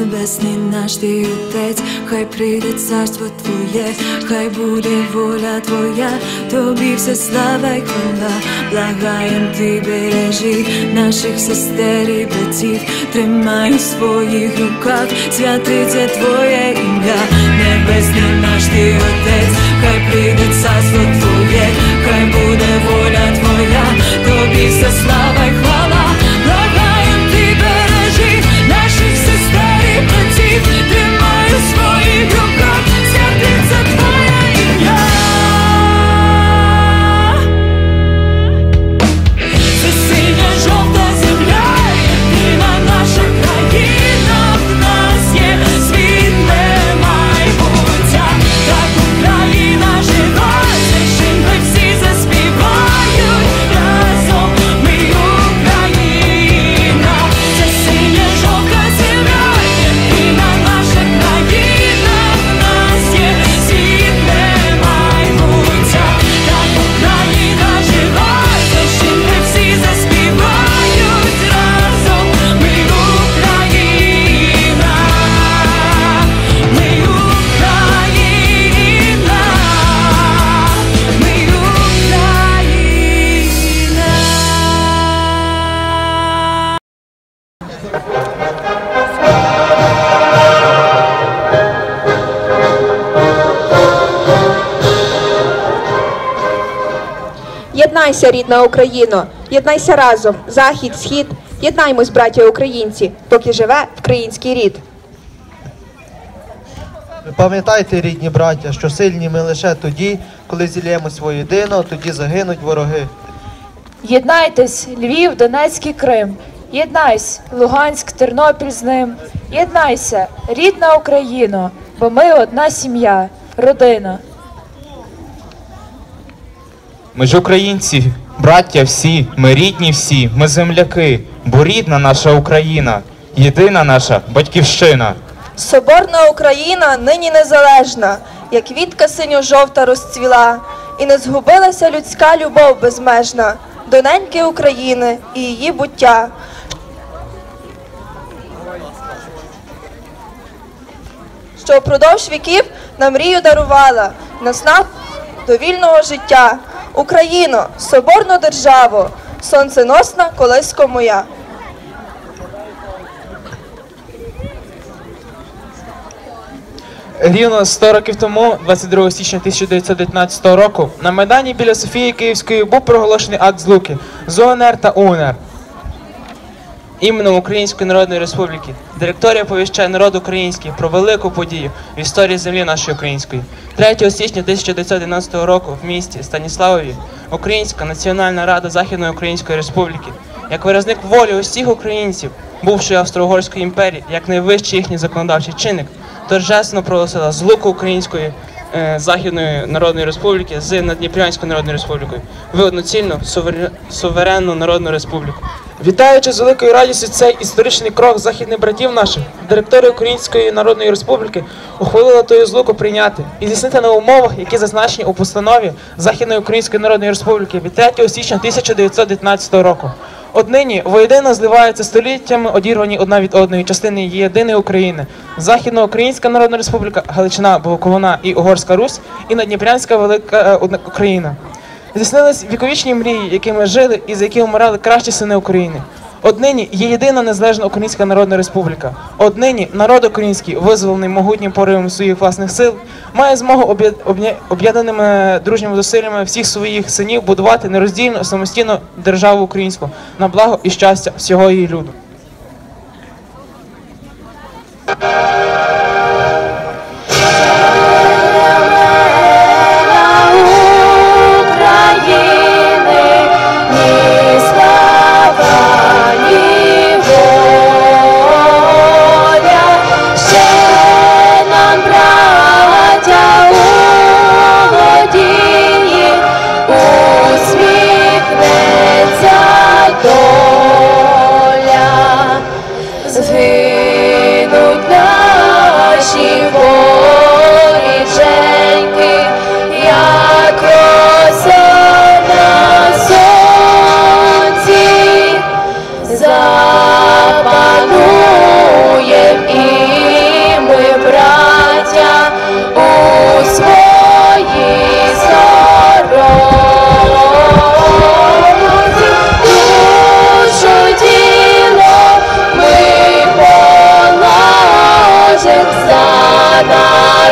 Небесний наш ти Отець, хай прийде царство Твоє, хай буде воля Твоя, тобі все слава й хвала, благаєм ти бережи наших сестер і братів, тримай у своїх руках, святиться Твоє ім'я, Небесний наш ти Отець, хай прийде царство Твоє, Єднайся, рідна Україно, єднайся разом, захід, схід, єднаймось, браття українці, поки живе український рід. Ви пам'ятайте, рідні браття, що сильні ми лише тоді, коли зілємось воєдино, тоді загинуть вороги. Єднайтесь, Львів, Донецький Крим. Єднайся, Луганськ, Тернопіль з ним. Єднайся, рідна Україно, бо ми одна сім'я, родина. Ми ж українці, браття всі, ми рідні всі, ми земляки, бо рідна наша Україна, єдина наша батьківщина. Соборна Україна нині незалежна, як квітка синьо-жовта розцвіла, і не згубилася людська любов безмежна до неньки України і її буття. Що впродовж віків нам мрію дарувала, нас нам до вільного життя. Україно, соборну державу, сонценосна колисько моя. Рівно 100 років тому, 22 січня 1919 року, на Майдані біля Софії Київської був проголошений акт злуки з та УНР. Іменем Української Народної Республіки директорія повіщає народ український про велику подію в історії землі нашої української. 3 січня 1911 року в місті Станіславові Українська Національна Рада Західної Української Республіки, як виразник волі усіх українців, бувшої Австро-Угорської імперії, як найвищий їхній законодавчий чинник, торжественно проголосила злуку Української е, Західної Народної Республіки з Надніпрянською Народною Республікою в одноцільну суверен- суверенну народну республіку. Вітаючи з великою радістю цей історичний крок західних братів наших, директори Української Народної Республіки ухвалили тою злуку прийняти і здійснити на умовах, які зазначені у постанові Західної Української Народної Республіки від 3 січня 1919 року. Однині воєдино зливаються століттями одірвані одна від одної частини її єдиної України. Західноукраїнська Народна Республіка, Галичина, Буковина і Угорська Русь і Надніпрянська Велика е, Україна. Здійснились віковічні мрії, якими жили і за які вмирали кращі сини України. Однині є єдина незалежна Українська Народна Республіка. Однині народ український, визволений могутнім поривом своїх власних сил, має змогу об'єд- об'єднаними дружніми зусиллями всіх своїх синів будувати нероздільну самостійну державу українську на благо і щастя всього її люду.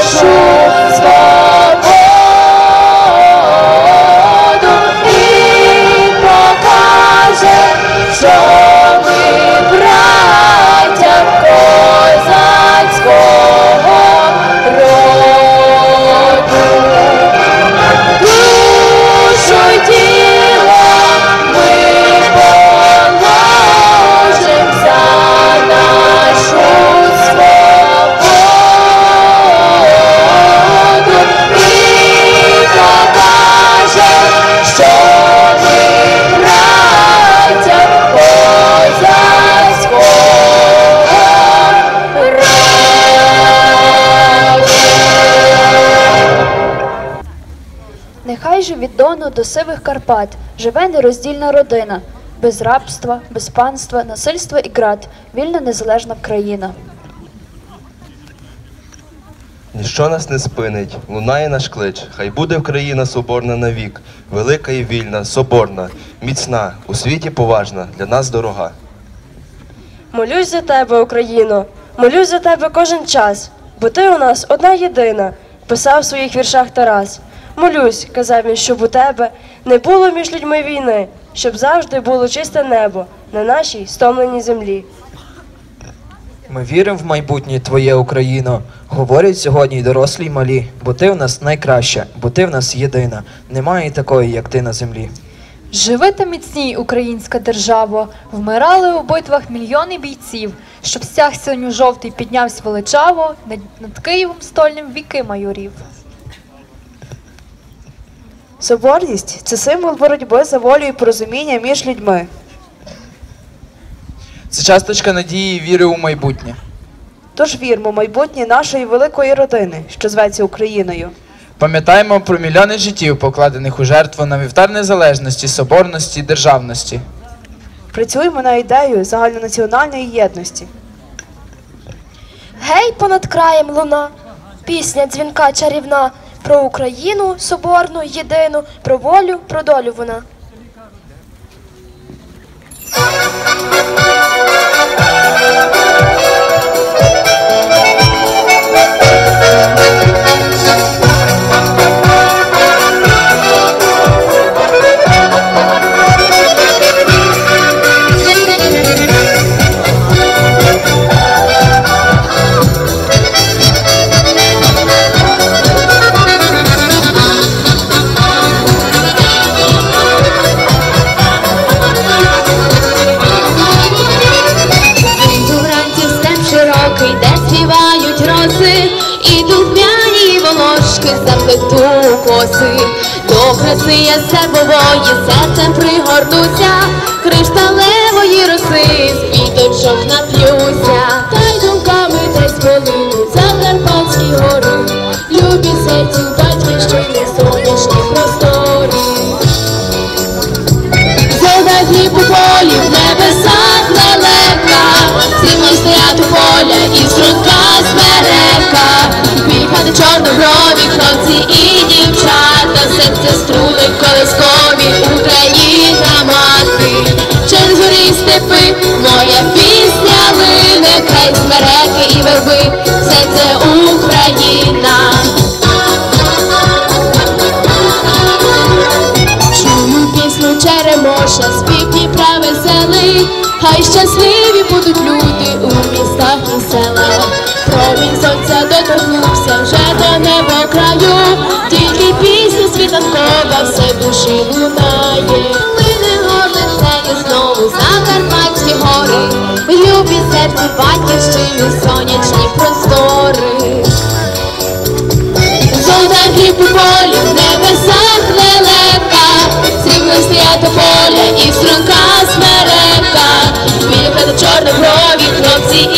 Show! Дону до сивих Карпат. Живе нероздільна родина, без рабства, без панства, насильства і град, вільна незалежна країна. Ніщо нас не спинить, лунає наш клич. Хай буде Україна соборна навік, велика і вільна, соборна, міцна, у світі поважна, для нас дорога. Молюсь за тебе, Україно, молюсь за тебе кожен час, бо ти у нас одна єдина, писав в своїх віршах Тарас. Молюсь, казав він, щоб у тебе не було між людьми війни, щоб завжди було чисте небо на нашій стомленій землі. Ми віримо в майбутнє твоє Україно. Говорять сьогодні й дорослі й малі, бо ти в нас найкраща, бо ти в нас єдина. Немає такої, як ти на землі. Живи та міцній, українська держава, вмирали у битвах мільйони бійців, щоб стяг синьо-жовтий піднявся величаво, над, над Києвом стольним віки майорів. Соборність це символ боротьби за волю і порозуміння між людьми. Це часточка надії і віри у майбутнє. Тож вірмо в майбутнє нашої великої родини, що зветься Україною. Пам'ятаємо про мільйони життів, покладених у жертву на вівтар незалежності, соборності, державності. Працюємо на ідею загальнонаціональної єдності. Гей, понад краєм луна, пісня дзвінка чарівна про Україну соборну, єдину, про волю, про долю вона. Вранці заплету коси. До краси я сербової серцем пригорнуся, кришталевої роси, з квіточок нап'юся, черемоша, спів Дніпра хай щасливі будуть люди у містах і селах. Промінь сонця доторкнувся вже до неба краю, тільки пісня світанкова все душі лунає. Лине горлицею знову Закарпатські гори, любі серцю батьківщини, сонячні простори. Срібно поле і струнка смерека, Біля хати чорноброві, хлопці